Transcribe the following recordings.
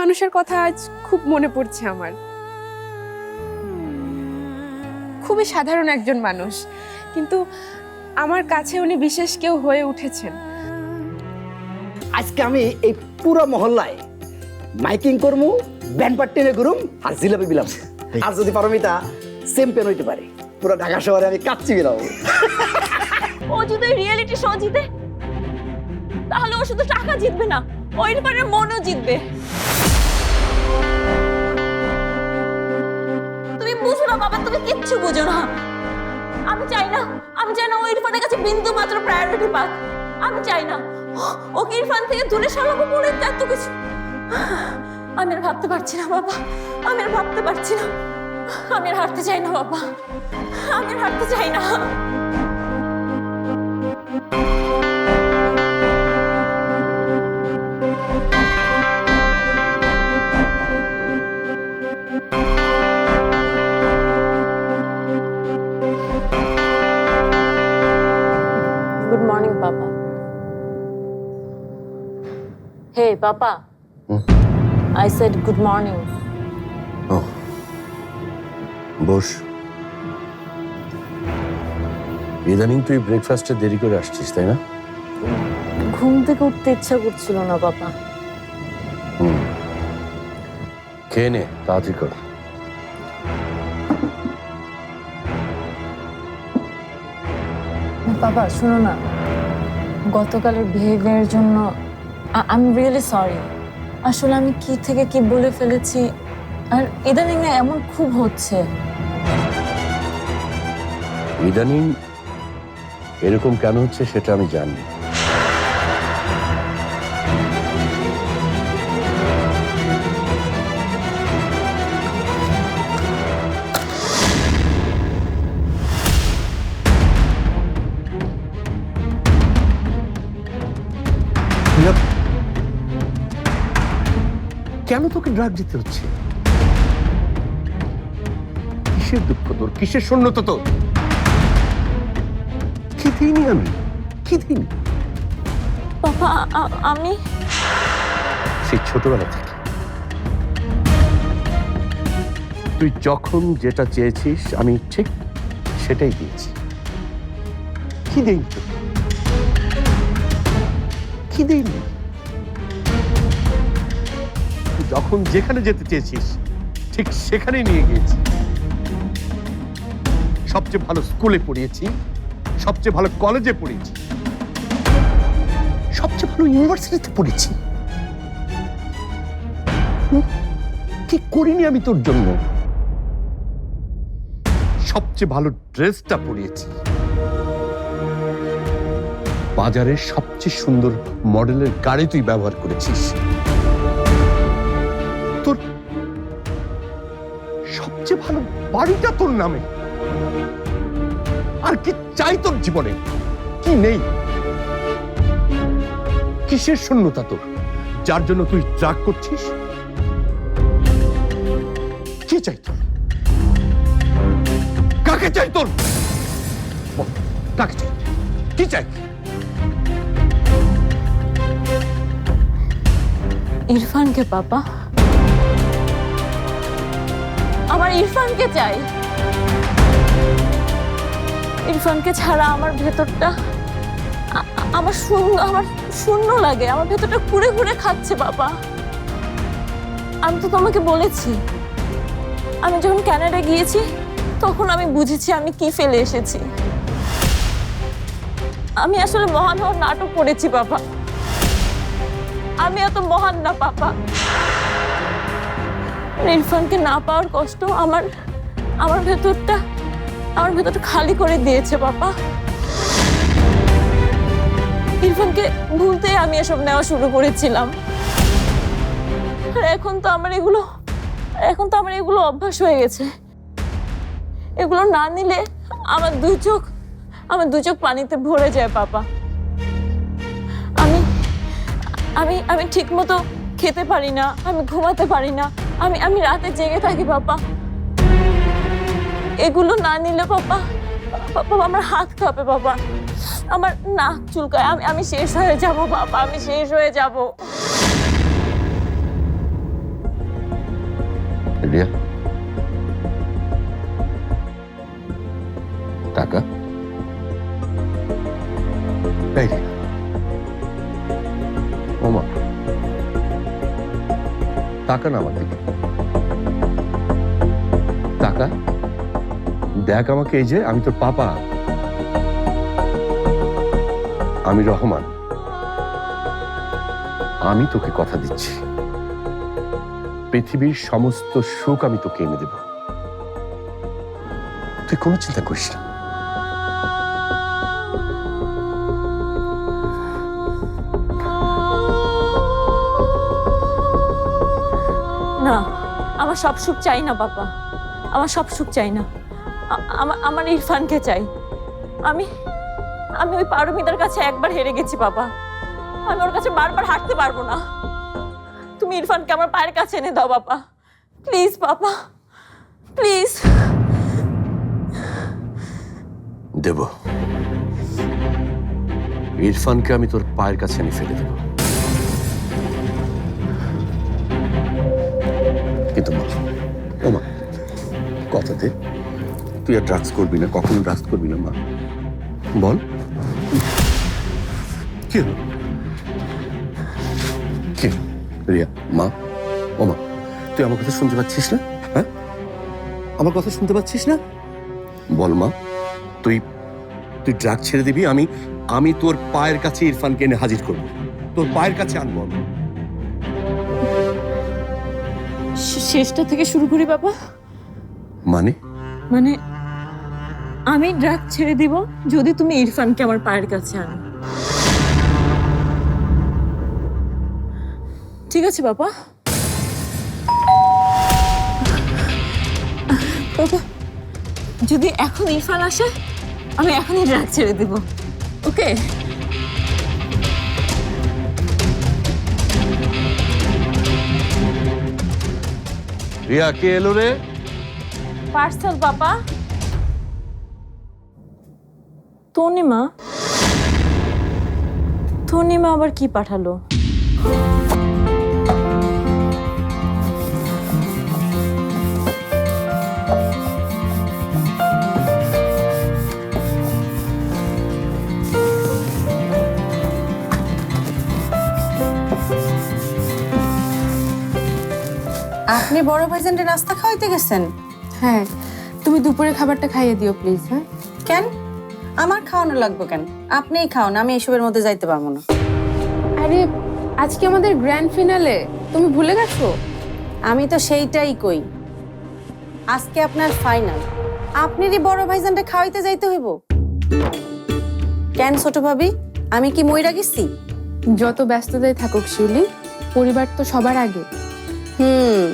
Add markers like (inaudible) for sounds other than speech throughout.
মানুষের কথা আজ খুব মনে পড়ছে আমার। খুবই সাধারণ একজন মানুষ কিন্তু আমার কাছে উনি বিশেষ কেউ হয়ে উঠেছেন। আজকে আমি এই পুরো মহল্লায় মাইকিং করমু ব্যান্ড পার্টিনে করুম আর জিলাপি বিলাম। আর যদি পারমিতা চ্যাম্পিয়ন হইতে পারে। পুরো ঢাকা শহরে আমি কাচ্চি বিলাবো ও যদি রিয়েলিটি শো জিতে তাহলে ও শুধু টাকা জিতবে না ওই মনও জিতবে। কিচ্ছু বুঝো না। আমি চাই না, আমি চাই না ও ইরফানের কাছে বিন্দু মাত্র প্রায়োরিটি পাক। আমি চাই না, ওকে ইরফান থেকে দূরে সরাবো বলে এত কিছু। আমি আর ভাবতে পারছি না বাবা, আমি আর ভাবতে পারছি না। আমি আর হারতে চাই না বাবা, আমি আর হারতে চাই না। Papa. I said good morning. ও বস ইদানিং তুই ব্রেকফাস্টে দেরি করে আসছিস তাই না? ঘুম থেকে উঠতে ইচ্ছা করছিল না বাবা খেয়ে নে তাড়াতাড়ি কর। বাবা শোনো না। গতকালের বিহেভিয়ারের জন্য আই এম রিয়েলি সরি আসলে আমি কি থেকে কি বলে ফেলেছি? আর ইদানিং না এমন খুব হচ্ছে। ইদানিং এরকম কেন হচ্ছে সেটা আমি জানি। কেন তোকে ড্রাগ দিতে হচ্ছে? কিসের দুঃখ তোর? কিসের শূন্যতা তোর? কি দিইনি আমি। কি দিইনি বাবা আমি সেই ছোটবেলা থেকে। তুই যখন যেটা চেয়েছিস আমি ঠিক সেটাই দিয়েছি। কি তোকে? কি দেইনি যখন যেখানে যেতে চেয়েছিস, ঠিক সেখানেই নিয়ে গিয়েছি। সবচেয়ে ভালো স্কুলে পড়িয়েছি, সবচেয়ে ভালো কলেজে পড়িয়েছি, সবচেয়ে ভালো ইউনিভার্সিটিতে পড়েছি? কি করিনি আমি তোর জন্য? সবচেয়ে ভালো ড্রেসটা পরিয়েছি বাজারের সবচেয়ে সুন্দর মডেলের গাড়ি তুই ব্যবহার করেছিস। ভালো বাড়িটা তোর নামে। আর কি চাই তোর জীবনে? কি নেই? কিসের শূন্যতা তোর? যার জন্য তুই ট্রাক করছিস? কি চাই তোর? কাকে চাই তোর? কাকে চাই? কি চাই? ইরফানকে, পাপা। আমার ইরফানকে চাই। ইরফানকে ছাড়া আমার ভেতরটা আমার শূন্য আমার শূন্য লাগে। আমার ভেতরটা কুড়ে কুড়ে খাচ্ছে, বাবা। আমি তো তোমাকে বলেছি। আমি যখন ক্যানাডা গিয়েছি, তখন আমি বুঝেছি আমি কি ফেলে এসেছি। আমি আসলে মহান হওয়ার নাটক করেছি, বাবা। আমি এত মহান না, পাপা। ইরফানকে না পাওয়ার কষ্ট আমার আমার ভেতরটা আমার ভেতরটা খালি করে দিয়েছে, বাবা। ইরফানকে ভুলতেই আমি এসব নেওয়া শুরু করেছিলাম। আর এখন তো আমার এগুলো, এখন তো আমার এগুলো অভ্যাস হয়ে গেছে। এগুলো না নিলে আমার দু চোখ, আমার দু চোখ পানিতে ভরে যায় পাপা আমি আমি আমি ঠিক মতো খেতে পারি না, আমি ঘুমাতে পারি না। আমি আমি রাতে জেগে থাকি বাবা এগুলো না নিলে বাবা বাবা আমার হাত কাঁপে বাবা আমার নাক চুলকায়। আমি আমি শেষ হয়ে যাব বাবা আমি শেষ হয়ে যাব। রিয়া টাকা? এই টাকা না আমার দিকে টাকা দেখ আমাকে এই যে, আমি তোর পাপা। আমি রহমান। আমি তোকে কথা দিচ্ছি। পৃথিবীর সমস্ত সুখ আমি তোকে এনে দেব। তুই কোনো চিন্তা করিস না। আমার সব সুখ চাই না, বাবা। আমার সব সুখ চাই না। আমার আমার ইরফানকে চাই। আমি আমি ওই পারমিতার কাছে একবার হেরে গেছি, বাবা। আমি ওর কাছে বারবার হাঁটতে পারব না। তুমি ইরফানকে আমার পায়ের কাছে এনে দাও, বাবা। প্লিজ বাবা। প্লিজ। দেব। ইরফানকে আমি তোর পায়ের কাছে এনে ফেলে দেব। কিন্তু মা ও মা কথা দে তুই আর ড্রাগস করবি না, কখনো ড্রাগস করবি না, মা। বল। কি? কি রিয়া, মা ও মা তুই আমার কথা শুনতে পাচ্ছিস না? হ্যাঁ? আমার কথা শুনতে পাচ্ছিস না? বল, মা, তুই তুই ড্রাগ ছেড়ে দিবি, আমি আমি তোর পায়ের কাছে ইরফানকে এনে হাজির করব। তোর পায়ের কাছে আনব আমি। শেষটা থেকে শুরু করি বাবা। মানে? মানে আমি ড্রাগ ছেড়ে দিব যদি তুমি ইরফানকে আমার পায়ের কাছে আনো। ঠিক আছে বাবা। বাবা যদি এখন ইরফান আসে আমি এখনই ড্রাগ ছেড়ে দিব। ওকে? রিয়া কে এলো রে? পার্সেল বাবা। তনিমা? তনিমা আবার কি পাঠালো? আপনি বড় ভাইজানকে নাস্তা খাওয়াইতে গেছেন? হ্যাঁ তুমি দুপুরে খাবারটা খাইয়ে দিও প্লিজ হ্যাঁ। কেন? আমার খাওয়ানো লাগবে কেন? আপনিই খাওয়ান আমি এসবের মধ্যে যাইতে পারব না। আরে আজকে আমাদের গ্র্যান্ড ফিনালে তুমি ভুলে গেছো? আমি তো সেইটাই কই। আজকে আপনার ফাইনাল আপনারই বড় ভাইজানকে খাওয়াইতে যাইতে হইব। কেন ছোট ভাবি? আমি কি মইরা গেছি? যত ব্যস্ততায় থাকুক শিউলি পরিবার তো সবার আগে। হুম,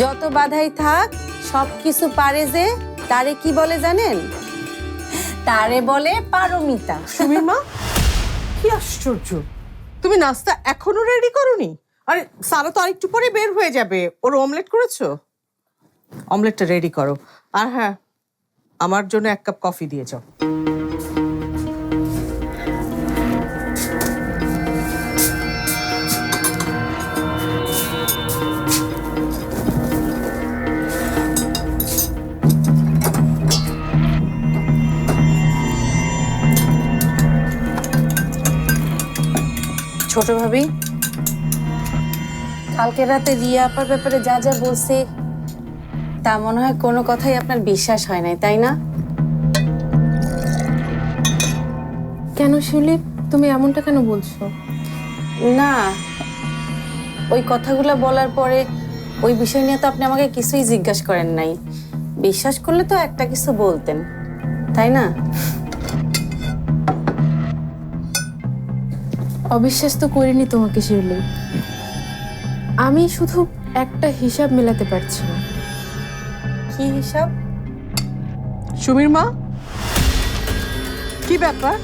যত বাধাই থাক সব কিছু পারে যে, তারে কি বলে জানেন? তারে বলে পারমিতা। সুমির মা কি আশ্চর্য। তুমি নাস্তা এখনও রেডি করনি? আরে সারা তো আরেকটু পরে বের হয়ে যাবে। ওর অমলেট করেছ? অমলেটটা রেডি করো। আর হ্যাঁ আমার জন্য এক কাপ কফি দিয়ে যাও। ছোট ভাবি। কালকে রাতে রিয়া আপার ব্যাপারে যা যা বলছে তা মনে হয় কোনো কথাই আপনার বিশ্বাস হয় নাই তাই না? কেন শিউলি? তুমি এমনটা কেন বলছো? না ওই কথাগুলো বলার পরে ওই বিষয় নিয়ে তো আপনি আমাকে কিছুই জিজ্ঞাসা করেন নাই। বিশ্বাস করলে তো একটা কিছু বলতেন তাই না? অবিশ্বাস তো করিনি তোমাকে শিউলি। আমি শুধু একটা হিসাব মেলাতে পারছি না। কি হিসাব? সুমির মা? কি ব্যাপার?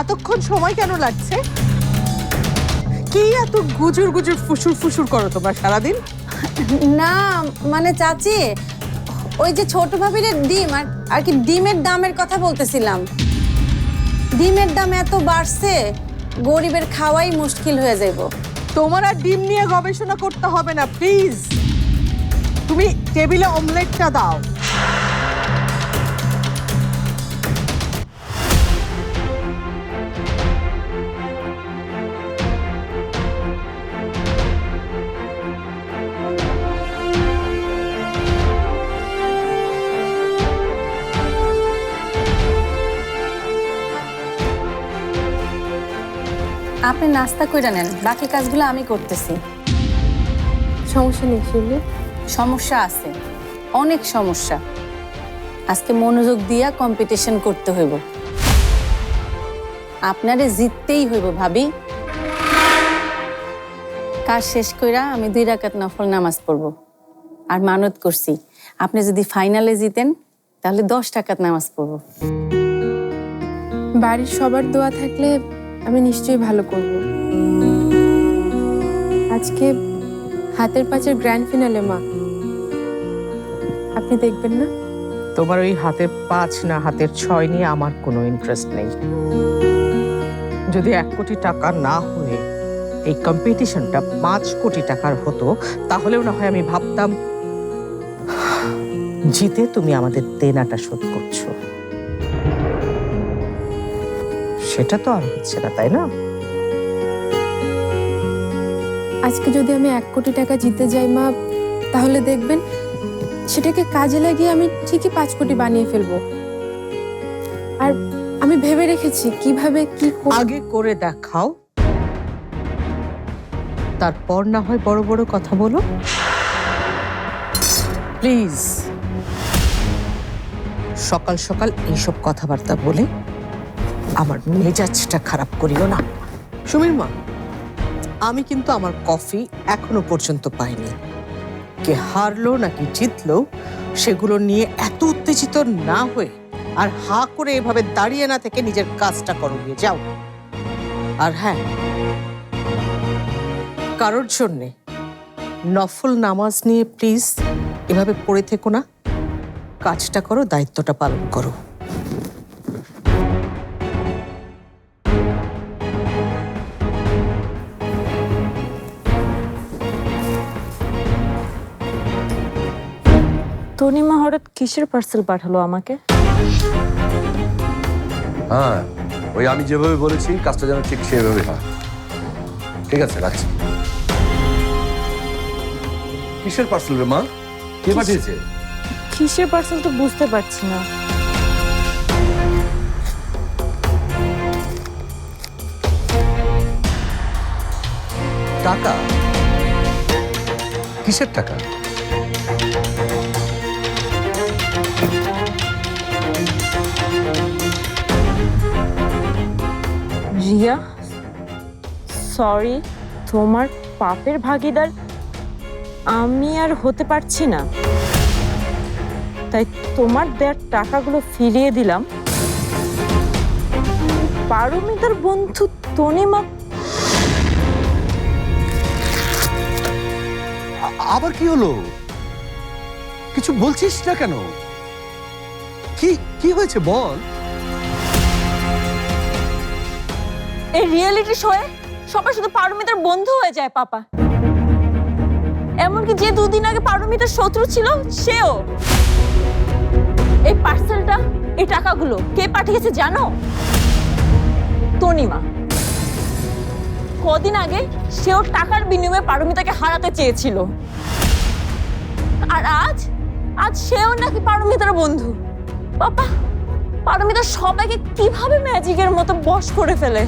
এতক্ষণ সময় কেন লাগছে? কি এত গুজুর গুজুর ফুসুর ফুসুর করো তোমরা সারাদিন? না মানে চাচি ওই যে ছোট ভাবির ডিম আর আর কি ডিমের দামের কথা বলতেছিলাম। ডিমের দাম এত বাড়ছে, গরিবের খাওয়াই মুশকিল হয়ে যাব তোমার আর ডিম নিয়ে গবেষণা করতে হবে না প্লিজ তুমি টেবিলে অমলেটটা দাও। আপনি নাস্তা কইরা নেন বাকি কাজগুলো আমি করতেছি। সমস্যা নেই শিউলি সমস্যা আছে অনেক সমস্যা। আজকে মনোযোগ দিয়া কম্পিটিশন করতে হইব। আপনারে জিততেই হইব ভাবি। কাজ শেষ কইরা আমি দুই রাকাত নফল নামাজ পড়ব। আর মানত করছি আপনি যদি ফাইনালে জিতেন তাহলে দশ টাকাত নামাজ পড়ব। বাড়ির সবার দোয়া থাকলে আমি নিশ্চয়ই ভালো করব। আজকে হাতের পাঁচের গ্র্যান্ড ফিনালে মা। আপনি দেখবেন না? তোমার ওই হাতের পাঁচ না হাতের ছয় নিয়ে আমার কোনো ইন্টারেস্ট নেই। যদি এক কোটি টাকা না হয়ে এই কম্পিটিশনটা পাঁচ কোটি টাকার হতো, তাহলেও না হয় আমি ভাবতাম, জিতে তুমি আমাদের দেনাটা শোধ করছ। সেটা তো আর হচ্ছে না তাই না? আজকে যদি আমি এক কোটি টাকা জিতে যাই মা তাহলে দেখবেন সেটাকে কাজে লাগিয়ে আমি ঠিকই পাঁচ কোটি বানিয়ে ফেলব। আর আমি ভেবে রেখেছি কীভাবে কি। আগে করে দেখাও। তারপর না হয় বড় বড় কথা বলো। প্লিজ। সকাল সকাল এইসব কথাবার্তা বলে আমার মেজাজটা খারাপ করিও না। সুমির মা, আমি কিন্তু আমার কফি এখনও পর্যন্ত পাইনি। কে হারলো নাকি জিতলো, সেগুলো নিয়ে এত উত্তেজিত না হয়ে আর হা করে এভাবে দাঁড়িয়ে না থেকে নিজের কাজটা করো গিয়ে, যাও। আর হ্যাঁ কারোর জন্যে নফল নামাজ নিয়ে প্লিজ এভাবে পড়ে থেকো না। কাজটা করো, দায়িত্বটা পালন করো। তনিমা হঠাৎ কিসের পার্সেল পাঠালো আমাকে? হ্যাঁ ওই আমি যেভাবে বলেছি কাজটা যেন ঠিক সেভাবে হয়। ঠিক আছে রাখছি। কিসের পার্সেল রে মা? কে পাঠিয়েছে? কিসের পার্সেল তো বুঝতে পারছি না। টাকা? কিসের টাকা? রিয়া সরি তোমার পাপের ভাগিদার। আমি আর হতে পারছি না। তাই তোমার দেয়ার টাকাগুলো ফিরিয়ে দিলাম। পারমিতার বন্ধু তনিমা। আবার কি হলো? কিছু বলছিস না কেন? কি কি হয়েছে বল? এই রিয়েলিটি শোয়ে সবাই শুধু পারমিতার বন্ধু হয়ে যায়, পাপা। এমনকি যে দুদিন আগে পারমিতার শত্রু ছিল, সেও। এই পার্সেলটা এই টাকাগুলো কে পাঠিয়েছে জানো? তনিমা। কদিন আগে সেও টাকার বিনিময়ে পারমিতাকে হারাতে চেয়েছিল। আর আজ আজ সেও নাকি পারমিতার বন্ধু। পাপা, পারমিতা সবাইকে কীভাবে ম্যাজিকের মতো বশ করে ফেলে?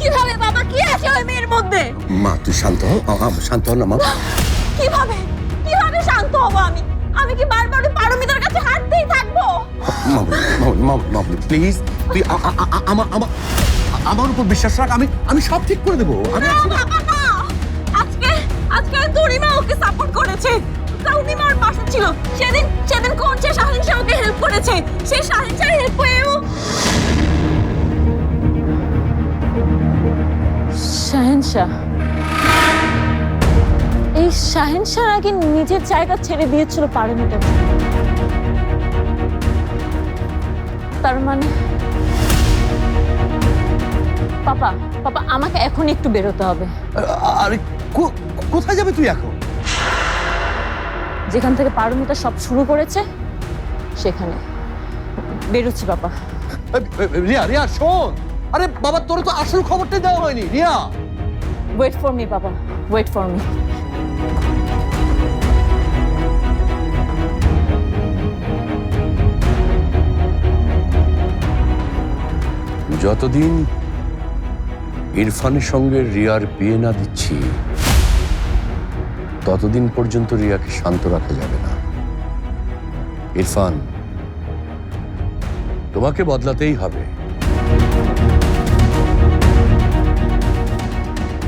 কীভাবে বাবা? কি আছে ওই মেয়ের মধ্যে? মা তুই শান্ত হ। শান্ত হ না মা। কীভাবে? কীভাবে শান্ত হব আমি? আমি কি বারবার ওই পারমিতার কাছে হাঁটতেই থাকব? মামনি প্লিজ তুই আমার আমার আমার উপর বিশ্বাস রাখ। আমি আমি সব ঠিক করে দেবো। আমি বাবা, না। আজকে আজকে তরিমা ওকে সাপোর্ট করেছে। তরিমা ওর পাশে ছিল। সেদিন সেদিন কোন সে শাহিন শাহ ওকে হেল্প করেছে সে শাহিন শাহ হেল্প পেয়েও শাহিন শাহ এই শাহিন শাহ নাকি নিজের জায়গা ছেড়ে দিয়েছিল পারমিতার জন্য। তার মানে? পাপা পাপা আমাকে এখন একটু বেরোতে হবে। আরে কোথায় যাবে তুই এখন? যেখান থেকে পারমিতা সব শুরু করেছে সেখানে। বেরোচ্ছি বাবা রিয়া রিয়া শোন। আরে বাবা তোর তো আসল খবরটাই দেওয়া হয়নি। রিয়া! ওয়েট ফর মি বাবা ওয়েট ফর মি যতদিন ইরফানের সঙ্গে রিয়ার বিয়ে না দিচ্ছি, ততদিন পর্যন্ত রিয়াকে শান্ত রাখা যাবে না। ইরফান, তোমাকে বদলাতেই হবে।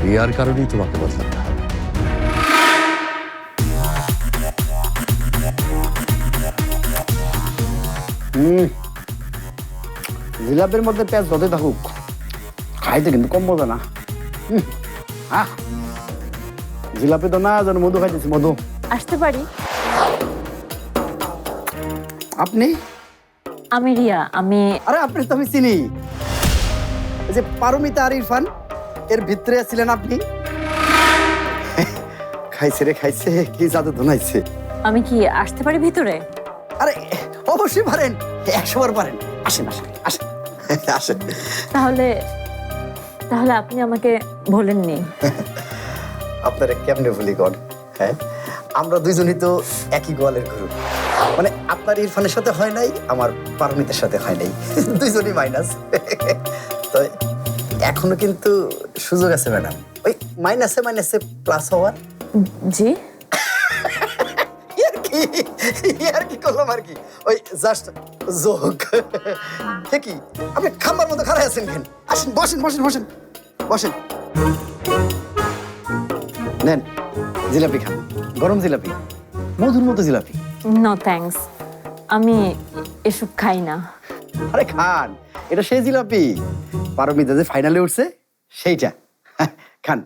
রিয়ার কারণেই তোমাকে বদলাতে হবে জিলাপির মধ্যে পেঁয়াজ যতই থাকুক খাইতে কিন্তু কম মজা না। আহ জিলাপি তো না যেন মধু খাইতেছি মধু। আসতে পারি। আপনি? আমি রিয়া আমি আরে আপনি তো আমি চিনি। যে পারমিতা আর ইরফান এর ভিতরে ছিলেন আপনি? খাইছে রে খাইছে। কি জাদু ধুনাইছে আমি কি আসতে পারি ভিতরে? আরে অবশ্যই পারেন। একশো বার পারেন। আসেন আসেন আসেন। আসেন। তাহলে তাহলে আপনি আমাকে বলেননি। আপনারা কেমনে ভুলি কর হ্যাঁ? আমরা দুইজনই তো একই গোয়ালের গরু। মানে আপনার ইরফানের সাথে হয় নাই আমার পারমিতের সাথে হয় নাই। দুইজনই মাইনাস তো এখনও কিন্তু সুযোগ আছে ম্যাডাম। ওই মাইনাসে মাইনাসে প্লাস হওয়ার। জি। ইয়ার কি? করলাম আর কি? ওই জাস্ট জোক কি? আপনি খাম্বার মতো খারাপ আছেন কেন? আসেন বসেন বসেন বসেন। বসেন। নেন জিলাপি খান। গরম জিলাপি। মধুর মতো জিলাপি। নো থ্যাঙ্কস আমি এসব খাই না। আরে খান, এটা সেই জিলাপি। পারমিতা, যে ফাইনালে উঠছে, সেইটা। (laughs) খান।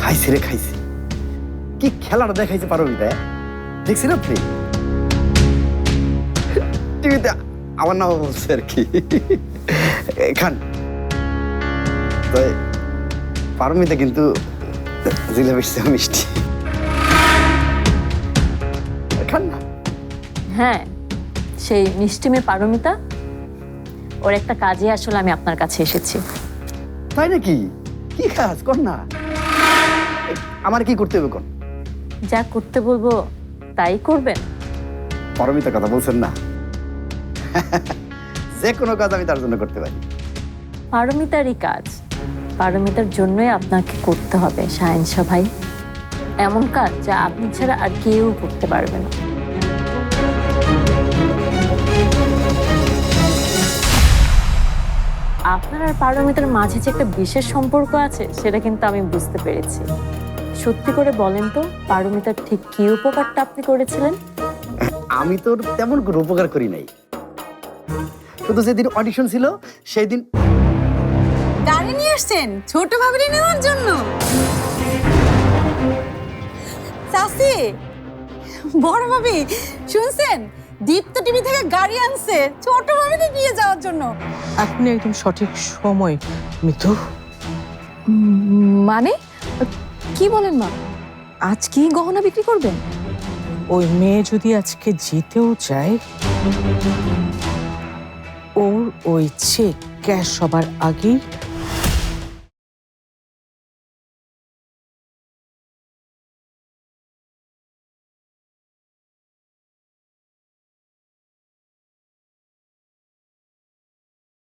খাইছে রে, খাইছে। কি খেলাটা দেখাইছে পারমিতা দেখছেন আপনি? (laughs) টিভিতে আমার নাম বলছে আর কি। (laughs) খান। পারমিতা কিন্তু জিলাপির চেয়ে মিষ্টি। খান না? হ্যাঁ। সেই মিষ্টি মেয়ে পারমিতা? ওর একটা কাজে আসলে আমি আপনার কাছে এসেছি। তাই নাকি? কি কাজ কর না। আমার কি করতে হবে কোন যা করতে বলব তাই করবেন। পরমিতা কথা বলছেন না। যে কোনো কাজ আমি তার জন্য করতে পারি। পারমিতারই কাজ পারমিতার জন্যই আপনাকে করতে হবে সায়েন্সা ভাই। এমন কাজ যা আপনি ছাড়া আর কেউ করতে পারবে না। আপনার আর পারমিতার মাঝে যে একটা বিশেষ সম্পর্ক আছে সেটা কিন্তু আমি বুঝতে পেরেছি। সত্যি করে বলেন তো পারমিতার ঠিক কি উপকারটা আপনি করেছিলেন? আমি তো ওর তেমন কোনো উপকার করি নাই। শুধু যেদিন অডিশন ছিল সেই দিন গাড়ি নিয়ে আসছেন? ছোট ভাবিনি নেওয়ার জন্য। চাষি বড় ভাবি শুনছেন? দীপ্ত টিভি থেকে গাড়ি আনছে। ছোট ভাবিনি নিয়ে যাওয়ার জন্য। আপনি একদম সঠিক সময় মিতু মানে? কি বলেন মা? আজ কি গহনা বিক্রি করবেন? ওই মেয়ে যদি আজকে জিতেও যায় ওর ওই চেক ক্যাশ সবার আগেই